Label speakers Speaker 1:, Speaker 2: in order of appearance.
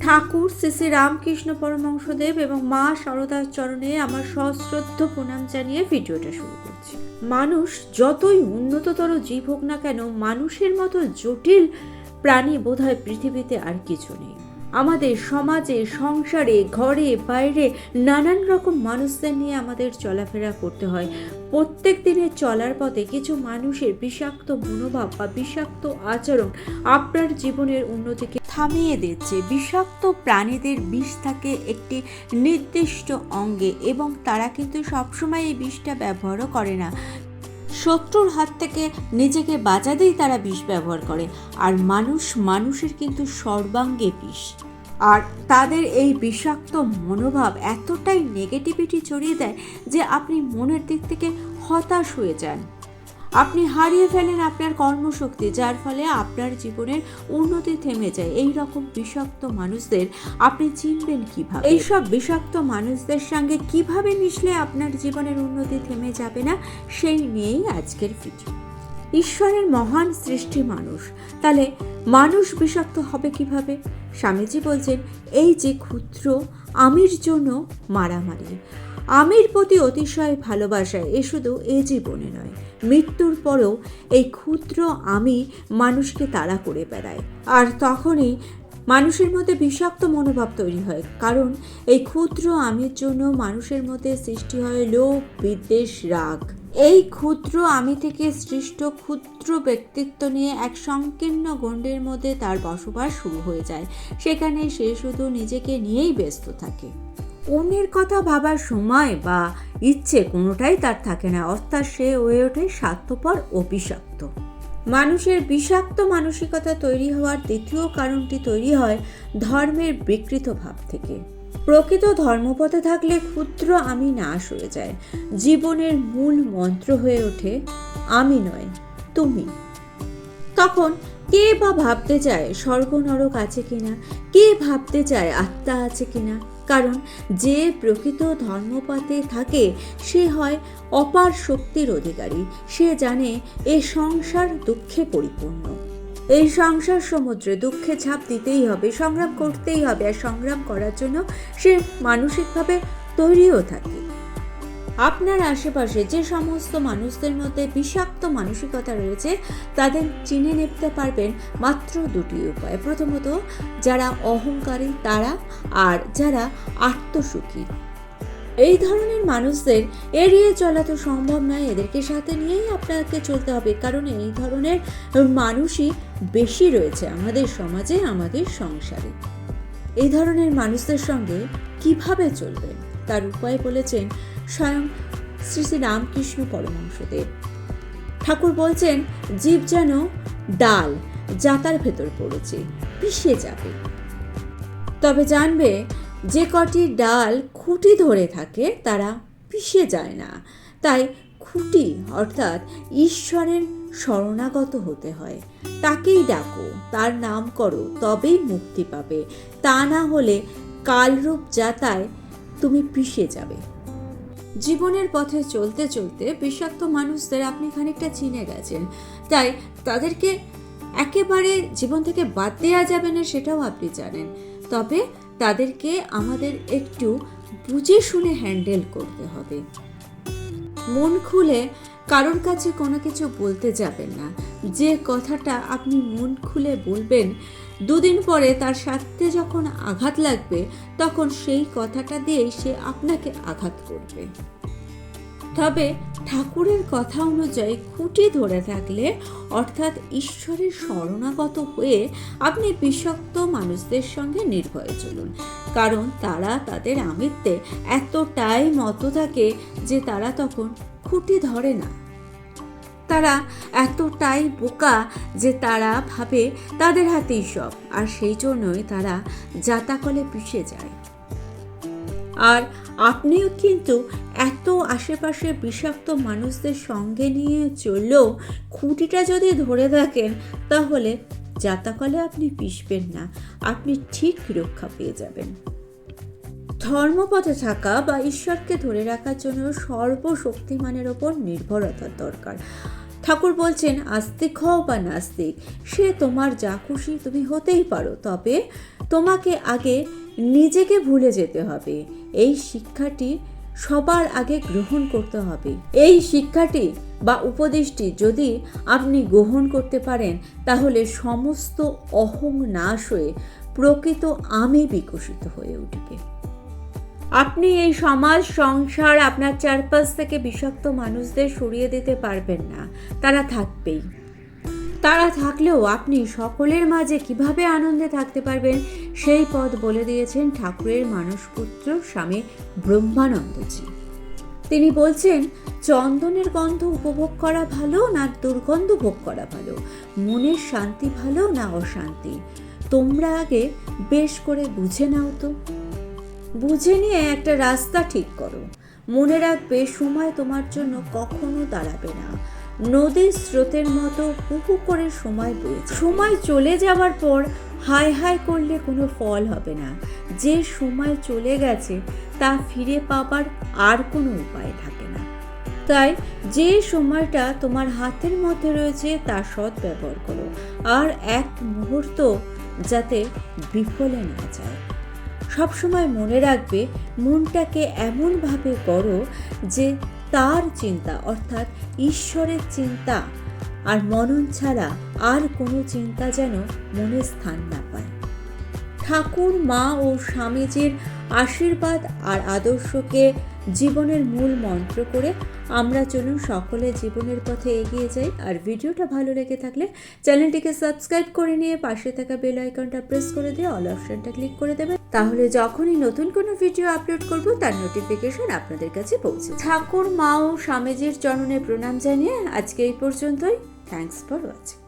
Speaker 1: ঠাকুর শ্রী শ্রী রামকৃষ্ণ পরমংশদেব এবং মা শারদার চরণে আমার সশ্রদ্ধ প্রণাম জানিয়ে ভিডিওটা শুরু করছি। মানুষ যতই উন্নততর জীব হোক না কেন মানুষের মতো জটিল প্রাণী বোধহয় পৃথিবীতে আর কিছু নেই। আমাদের সমাজে, সংসারে, ঘরে, বাইরে নানান রকম মানুষদের নিয়ে আমাদের চলাফেরা করতে হয়। প্রত্যেক দিনের চলার পথে কিছু মানুষের বিষাক্ত মনোভাব বা বিষাক্ত আচরণ আপনার জীবনের উন্নতিকে থামিয়ে দিচ্ছে। বিষাক্ত প্রাণীদের বিষ থাকে একটি নির্দিষ্ট অঙ্গে এবং তারা কিন্তু সবসময় এই বিষটা ব্যবহারও করে না। শত্রুর হাত থেকে নিজেকে বাঁচাতেই তারা বিষ ব্যবহার করে। আর মানুষ, মানুষের কিন্তু সর্বাঙ্গে বিষ। আর তাদের এই বিষাক্ত মনোভাব এতটাই নেগেটিভিটি ছড়িয়ে দেয় যে আপনি মনের দিক থেকে হতাশ হয়ে যান। আপনি হারিয়ে ফেলেন আপনার কর্মশক্তি, যার ফলে আপনার জীবনের উন্নতি থেমে যায়। এই রকম বিষাক্ত মানুষদের আপনি চিনবেন কীভাবে? এইসব বিষাক্ত মানুষদের সঙ্গে কীভাবে মিশলে আপনার জীবনের উন্নতি থেমে যাবে না, সেই নিয়েই আজকের ভিডিও। ঈশ্বরের মহান সৃষ্টি মানুষ। তাহলে মানুষ বিষাক্ত হবে কীভাবে? স্বামীজি বলছেন, এই যে ক্ষুদ্র আমির জন্য মারামারি আমির প্রতি অতিশয় ভালোবাসা এ শুধু এ জীবনে নয়, মৃত্যুর পরেও এই ক্ষুদ্র আমি মানুষকে তাড়া করে বেড়ায়। আর তখনই মানুষের মধ্যে বিষাক্ত মনোভাব তৈরি হয়, কারণ এই ক্ষুদ্র আমির জন্য মানুষের মধ্যে সৃষ্টি হয় লোভ, বিদ্বেষ, রাগ। এই ক্ষুদ্র আমি থেকে সৃষ্ট ক্ষুদ্র ব্যক্তিত্ব নিয়ে এক সংকীর্ণ গণ্ডের মধ্যে তার বসবাস শুরু হয়ে যায়। সেখানে সে শুধু নিজেকে নিয়েই ব্যস্ত থাকে। অন্যের কথা ভাবার সময় বা ইচ্ছে কোনোটাই তার থাকে না, অর্থাৎ সে হয়ে ওঠে স্বার্থপর ও বিষাক্ত মানুষের বিষাক্ত মানসিকতা তৈরি হওয়ার দ্বিতীয় কারণটি তৈরি হয় ধর্মের বিকৃত ভাব থেকে। প্রকৃত ধর্মপথে থাকলে ক্ষুদ্র আমি নাশ হয়ে যায়। জীবনের মূল মন্ত্র হয়ে ওঠে, আমি নয়, তুমি। তখন কে বা ভাবতে চায় স্বর্গ নরক আছে কিনা? কে ভাবতে চায় আত্মা আছে কিনা? কারণ যে প্রকৃত ধর্মপাতে থাকে, সে হয় অপার শক্তির অধিকারী। সে জানে এ সংসার দুঃখে পরিপূর্ণ। এই সংসার সমুদ্রে দুঃখে ছাপ দিতেই হবে, সংগ্রাম করতেই হবে। আর সংগ্রাম করার জন্য সে মানসিকভাবে তৈরিও থাকে। আপনার আশেপাশে যে সমস্ত মানুষদের মধ্যে বিষাক্ত মানসিকতা রয়েছে, তাদের চিনে নিতে পারবেন মাত্র দুটি উপায়। প্রথমত, যারা অহংকারী তারা আর যারা আত্মসুখী। এই ধরনের মানুষদের এড়িয়ে চলা তো সম্ভব নয়, এদেরকে সাথে নিয়েই আপনাকে চলতে হবে। কারণ এই ধরনের মানুষই বেশি রয়েছে আমাদের সমাজে, আমাদের সংসারে। এই ধরনের মানুষদের সঙ্গে কীভাবে চলবেন? তার উপায় বলেছেন স্বয়ং শ্রী শ্রী রামকৃষ্ণ পরমহংসদেব। ঠাকুর বলছেন, জীব যেন ডাল জাতার ভেতর পড়েছে, পিষে যাবে। তবে জানবে যে কটি ডাল খুঁটি ধরে থাকে, তারা পিষে যায় না। তাই খুঁটি অর্থাৎ ঈশ্বরের শরণাগত হতে হয়। তাকেই ডাকো, তার নাম করো, তবেই মুক্তি পাবে। তা না হলে কালরূপ যাতায় তুমি পিষে যাবে। জীবনের পথে চলতে চলতে বিষাক্ত মানুষদের আপনি খানিকটা চিনে গেছেন। তাই তাদেরকে একেবারে জীবন থেকে বাদ দেওয়া যাবে না সেটাও আপনি জানেন। তবে তাদেরকে আমাদের একটু বুঝে শুনে হ্যান্ডেল করতে হবে। মন খুলে কারোর কাছে কোনো কিছু বলতে যাবেন না। যে কথাটা আপনি মন খুলে বলবেন দুদিন পরে তার সাথে যখন আঘাত লাগবে, তখন সেই কথাটা দিয়েই সে আপনাকে আঘাত করবে। তবে ঠাকুরের কথা অনুযায়ী খুঁটি ধরে থাকলে অর্থাৎ ঈশ্বরের শরণাগত হয়ে আপনি বিষাক্ত মানুষদের সঙ্গে নির্ভয়ে চলুন। কারণ তারা তাদের আমিত্বে এতটাই মত থাকে যে তারা তখন খুঁটি ধরে না। তারা এতটাই বোকা যে তারা ভাবে তাদের হাতেই সব, আর সেই জন্যই তারা জাতাকলে পিষে যায়। আর আপনিও কিন্তু এত আশেপাশে বিষাক্ত মানুষদের সঙ্গে নিয়ে চললেও খুঁটিটা যদি ধরে থাকেন তাহলে যাতাকলে আপনি পিষবেন না, আপনি ঠিক রক্ষা পেয়ে যাবেন। ধর্মপথে থাকা বা ঈশ্বরকে ধরে রাখার জন্য সর্বশক্তিমানের ওপর নির্ভরতার দরকার। ঠাকুর বলছেন, আস্তিক হও বা নাস্তিক, সে তোমার যা খুশি তুমি হতেই পারো, তবে তোমাকে আগে নিজেকে ভুলে যেতে হবে। এই শিক্ষাটি সবার আগে গ্রহণ করতে হবে। এই শিক্ষাটি বা উপদেশটি যদি আপনি গ্রহণ করতে পারেন, তাহলে সমস্ত অহং নাশ হয়ে প্রকৃত আমি বিকশিত হয়ে উঠবে। আপনি এই সমাজ, সংসার আপনার চারপাশ থেকে বিষাক্ত মানুষদের সরিয়ে দিতে পারবেন না। তারা থাকবেই। তারা থাকলেও আপনি সকলের মাঝে কীভাবে আনন্দে থাকতে পারবেন, সেই পথ বলে দিয়েছেন ঠাকুরের মানসপুত্র স্বামী ব্রহ্মানন্দজি। তিনি বলছেন, চন্দনের গন্ধ উপভোগ করা ভালো না দুর্গন্ধ ভোগ করা ভালো? মনের শান্তি ভালো না অশান্তি? তোমরা আগে বেশ করে বুঝে নাও তো। বুঝে নিয়ে একটা রাস্তা ঠিক করো। মনে রাখবে, সময় তোমার জন্য কখনো দাঁড়াবে না। নদীর স্রোতের মতো হুহু করে সময় বয়েছে সময় চলে যাওয়ার পর হায় হায় করলে কোনো ফল হবে না। যে সময় চলে গেছে, তা ফিরে পাবার আর কোনো উপায় থাকে না। তাই যে সময়টা তোমার হাতের মধ্যে রয়েছে, তা সৎ ব্যবহার করো। আর এক মুহূর্ত যাতে বিফলে না যায়। সবসময় মনে রাখবে মনটাকে এমনভাবে করো যে তার চিন্তা, অর্থাৎ ঈশ্বরের চিন্তা আর মনন ছাড়া আর কোনো চিন্তা যেন মনে স্থান না পায়। ঠাকুর, মা ও স্বামীজির আশীর্বাদ আর আদর্শকে জীবনের মূল মন্ত্র করে আমরা চলুন সকলে জীবনের পথে এগিয়ে যাই। আর ভিডিওটা ভালো লেগে থাকলে চ্যানেলটিকে সাবস্ক্রাইব করে নিয়ে পাশে থাকা বেল আইকনটা প্রেস করে দিয়ে অল অপশনটা ক্লিক করে দেবেন। তাহলে যখনই নতুন কোনো ভিডিও আপলোড করব, তার নোটিফিকেশন আপনাদের কাছে পৌঁছে ঠাকুর, মা ও স্বামীজির চরণে প্রণাম জানিয়ে আজকে এই পর্যন্তই। Thanks for watching